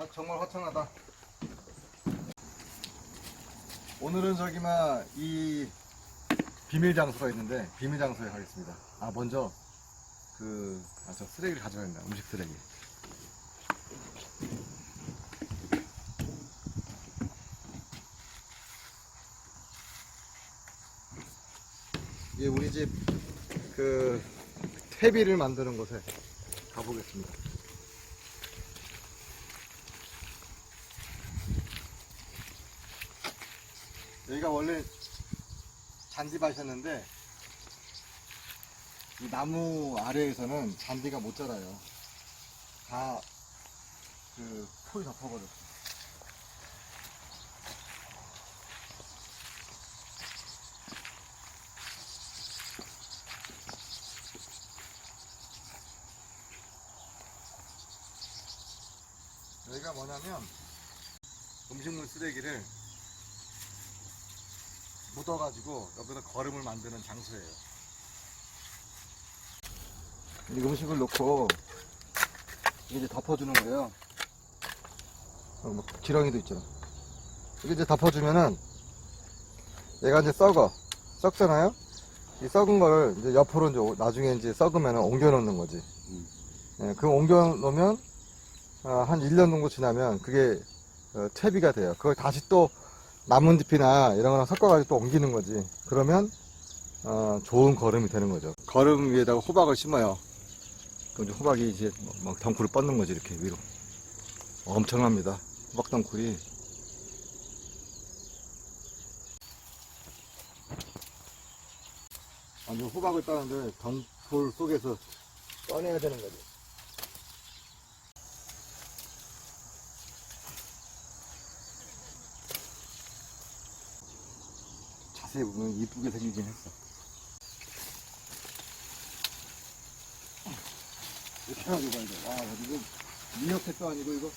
아 정말 화창하다. 오늘은 저기만 이 비밀 장소가 있는데 비밀 장소에 가겠습니다. 아 먼저 그 아 저 쓰레기를 가져야 된다. 음식 쓰레기. 이게 우리 집 그 퇴비를 만드는 곳에 가보겠습니다. 여기가 원래 잔디밭이었는데 이 나무 아래에서는 잔디가 못 자라요. 다 그 풀이 덮어버렸어. 여기가 뭐냐면 음식물 쓰레기를 묻어가지고 여기서 거름을 만드는 장소예요. 이 음식을 넣고 이제 덮어주는 거예요. 어, 뭐 있잖아. 이게 이제 덮어주면은 얘가 이제 썩어. 썩잖아요? 이 썩은 거를 이제 옆으로 이제 오- 나중에 이제 썩으면 옮겨 놓는 거지. 예, 그 옮겨 놓으면 아, 한 1년 정도 지나면 그게 어, 퇴비가 돼요. 그걸 다시 또 나뭇잎이나 이런 거랑 섞어가지고 또 옮기는 거지. 그러면 어, 좋은 거름이 되는 거죠. 거름 위에다가 호박을 심어요. 그럼 이제 호박이 이제 막- 막 덩굴을 뻗는 거지 이렇게 위로. 엄청납니다. 호박 덩굴이. 완전 호박을 따는데 덩굴 속에서 꺼내야 되는 거지. 자세히 보면 이쁘게 생기긴 했어. 이렇게 해가지고 봐야 돼. 와, 이거 미역캣도 아니고 이거.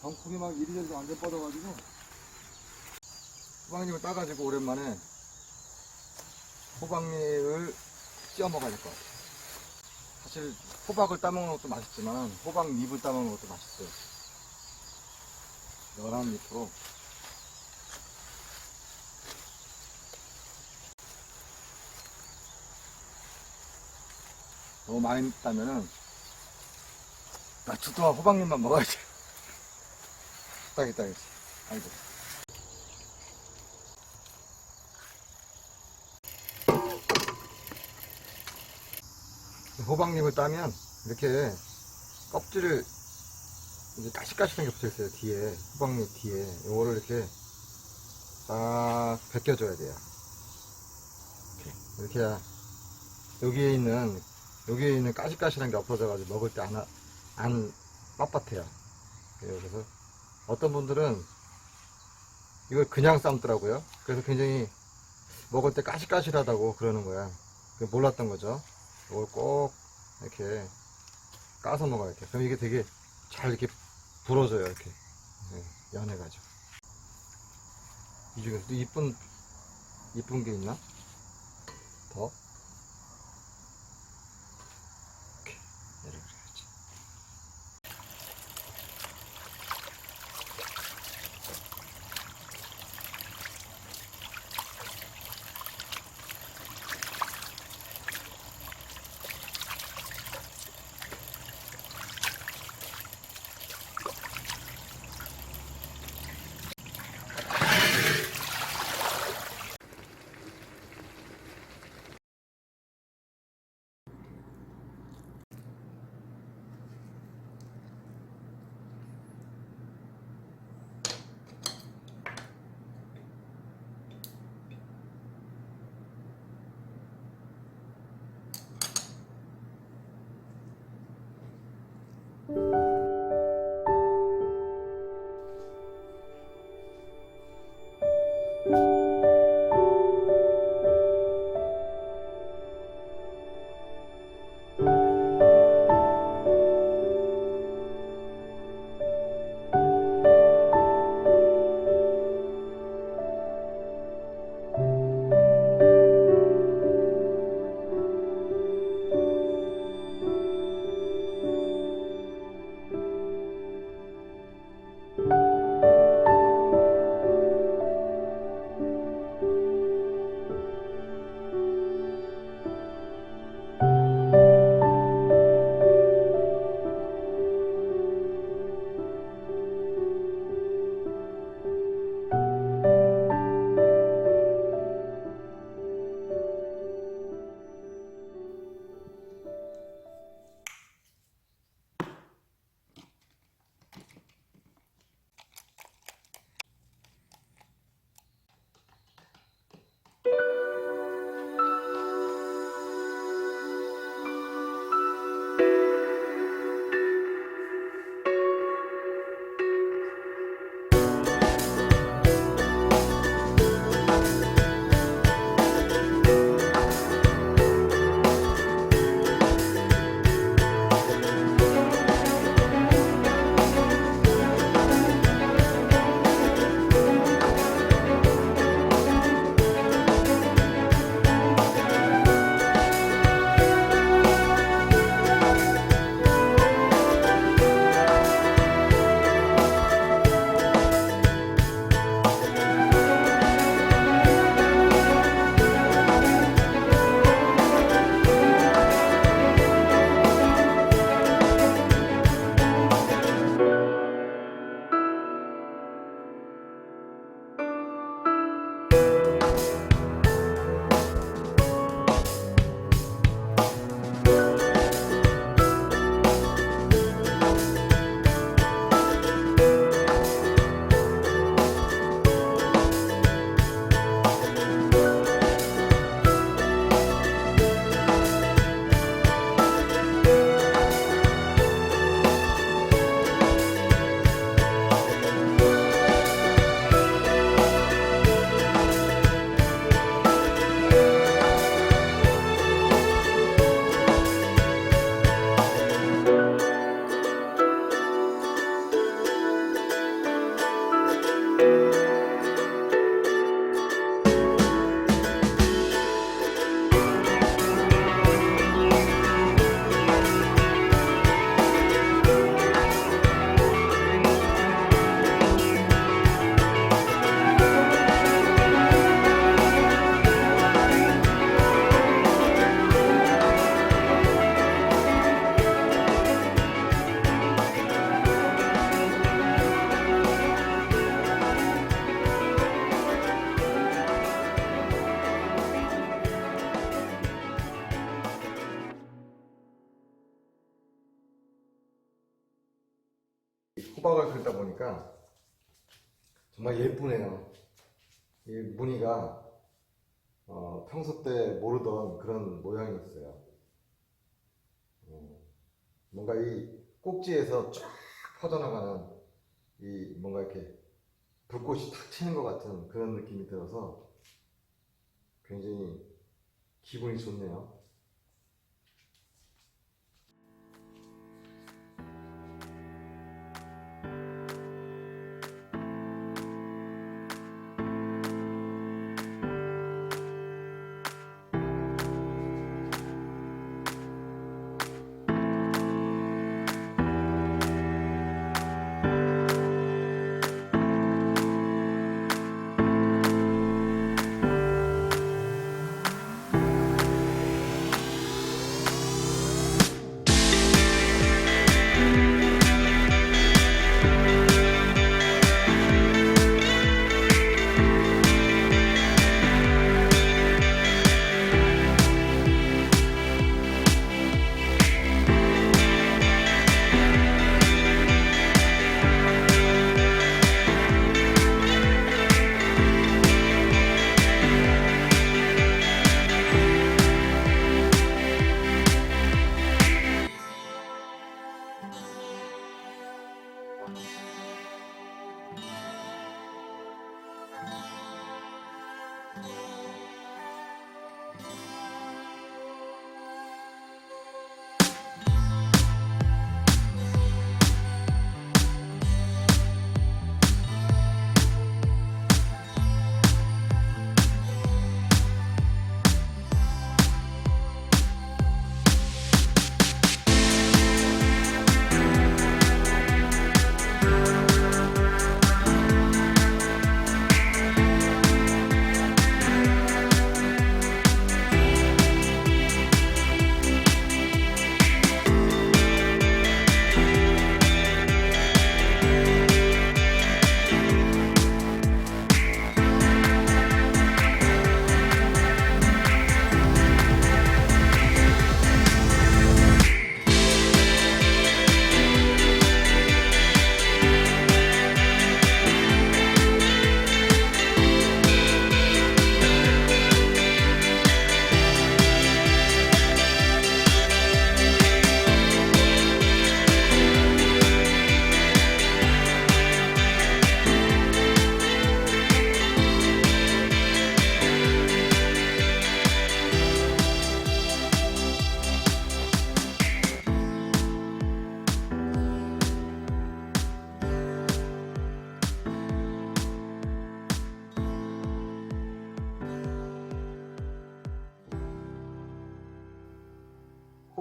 덩쿨이 막 이리저리 완전 뻗어가지고. 호박잎을 따가지고 오랜만에 호박잎을 찌어 먹어야 될 것 같아. 사실 호박을 따먹는 것도 맛있지만 호박잎을 따먹는 것도 맛있어요. 연한 잎으로 너무 많이 따면은 나 주도한 호박잎만 먹어야지. 딱이 딱이지. 아이고. 호박잎을 따면 이렇게 껍질을 이제 까시까시한 게 붙어 있어요 뒤에 호박잎 뒤에 요거를 이렇게 딱 벗겨줘야 돼요. 이렇게 해야 여기에 있는 여기에 있는 까실까실한 게 없어져가지고 먹을 때 안 안 빳빳해요. 그래서 어떤 분들은 이걸 그냥 삶더라고요. 그래서 굉장히 먹을 때 까실까실하다고 그러는 거야. 몰랐던 거죠. 이걸 꼭 이렇게 까서 먹어야 돼. 그럼 이게 되게 잘 이렇게 불어져요. 이렇게 네, 연해가지고. 이 중에서도 이쁜 이쁜 게 있나? 더? 호박을 그리다 보니까 정말 예쁘네요. 이 무늬가 어, 평소 때 모르던 그런 모양이었어요. 어, 뭔가 이 꼭지에서 쫙 퍼져나가는 이 뭔가 이렇게 불꽃이 탁 튀는 것 같은 그런 느낌이 들어서 굉장히 기분이 좋네요.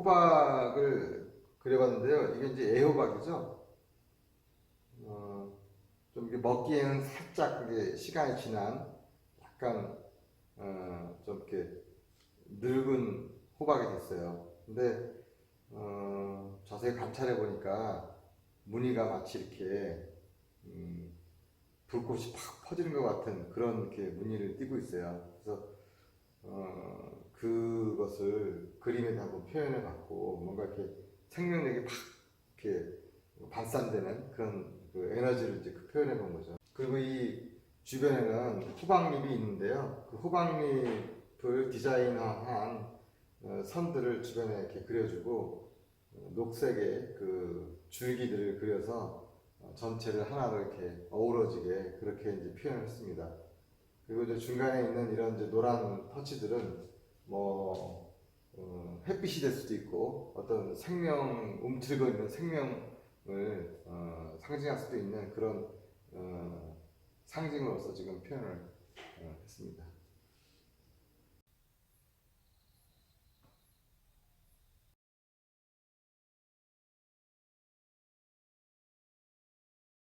호박을 그려봤는데요. 이게 이제 애호박이죠. 어, 좀 먹기에는 살짝 이게 시간이 지난 약간 어, 좀 이렇게 늙은 호박이 됐어요. 근데 어, 자세히 관찰해 보니까 무늬가 마치 이렇게 음, 불꽃이 팍 퍼지는 것 같은 그런 이렇게 무늬를 띠고 있어요. 그래서 어, 그것을 그림에 한번 표현해 봤고 뭔가 이렇게 생명력이 팍 이렇게 발산되는 그런 그 에너지를 이제 그 표현해 본 거죠. 그리고 이 주변에는 호박잎이 있는데요. 그 호박잎을 디자인한 어, 선들을 주변에 이렇게 그려주고 어, 녹색의 그 줄기들을 그려서 어, 전체를 하나로 이렇게 어우러지게 그렇게 이제 표현했습니다. 그리고 이제 중간에 있는 이런 이제 노란 터치들은 뭐 어, 햇빛이 될 수도 있고 어떤 생명 움츠리고 있는 생명을 어, 상징할 수도 있는 그런 어, 상징으로서 지금 표현을 어, 했습니다.